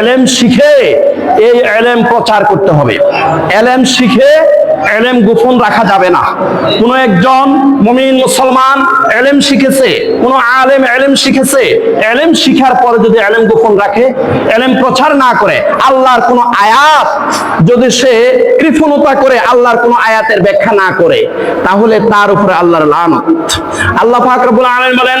এলেম শিখে এই এলেম প্রচার করতে হবে। এলেম শিখে এলেম গোপন রাখা যাবে না। কোনো একজন মমিন মুসলমান এলেম শিখেছে, কোনো আলেম এলেম শিখেছে, এলেম শিখার পরে যদি এলেম গোপন রাখে, এলেম প্রচার না করে, আল্লাহর কোনো আয়াত যদি সে কৃপণতা করে, আল্লাহর কোনো আয়াতের ব্যাখ্যা না করে, তাহলে তার উপরে আল্লাহর লানত। আল্লাহ পাক রব্বুল আলামিন বলেন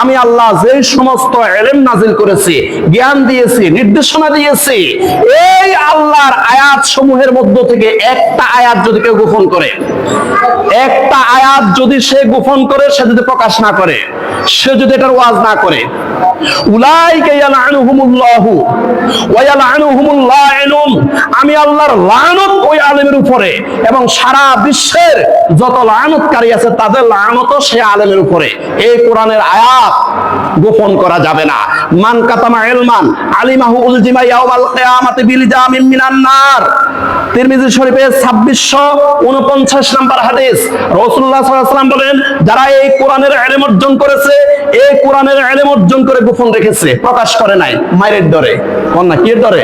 আমি আল্লাহ যে সমস্ত করেছি, জ্ঞান দিয়েছি, নির্দেশনা দিয়েছি, এই আল্লাহর আয়াত সমূহের মধ্য থেকে একটা আয়াত যদি কেউ গোপন করে, একটা আয়াত যদি সে গোপন করে, সে যদি প্রকাশ না করে, সে যদি এটার ওয়াজ না করে আমি আল্লাহর লানত ওই আলেমের উপরে এবং সারা বিশ্বের যত লানতকারী আছে তাদের লানতও সে আলেমের উপরে। এই কোরআনের আয়াত গোপন করা যাবে না। মান কাতামা ইলমান আলিমাহু উলজিমা কিয়ামাতি বিল মিনান নার। তিরমিজি শরীফে 2649 নম্বর হাদিস। বলেন, যারা এই কোরআনের ইলম অর্জন করেছে এই কোরআনের ইলম অর্জন করে গোপন রেখেছে, প্রকাশ করে নাই, মায়ের ডরে। কোন না কি ডরে?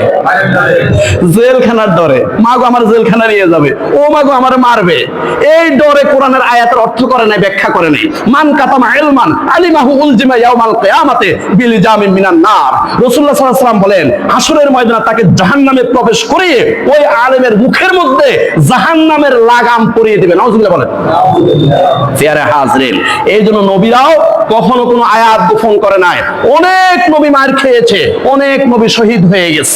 জেলখানার ডরে। মাগো আমার জেলখানা নিয়ে যাবে, ও মাগো আমার মারবে। এই ডরে কোরআনের আয়াতের অর্থ করে নাই, ব্যাখ্যা করে নাই। মান কাতামা ইলমান, আলিমাহু উলজিমা ইয়াউমাল কিয়ামাতে বিল জামিন মিনান নার। রাসূলুল্লাহ সাল্লাল্লাহু আলাইহি ওয়াসাল্লাম বলেন হাসরের ময়দানে তাকে জাহান্নামে প্রবেশ করিয়ে ওই আলেমের মুখের মধ্যে জাহান্নামের লাগাম পরিয়ে দিবেন। নাউজুবিল্লাহ বলেন। ফিয়ারে হাজরিন এই জন্য নবীরাও কখনো কোনো আয়াত গোপন করে নাই। অনেক নবী মার খেয়েছে অনেক নবী শহীদ হয়ে গেছে।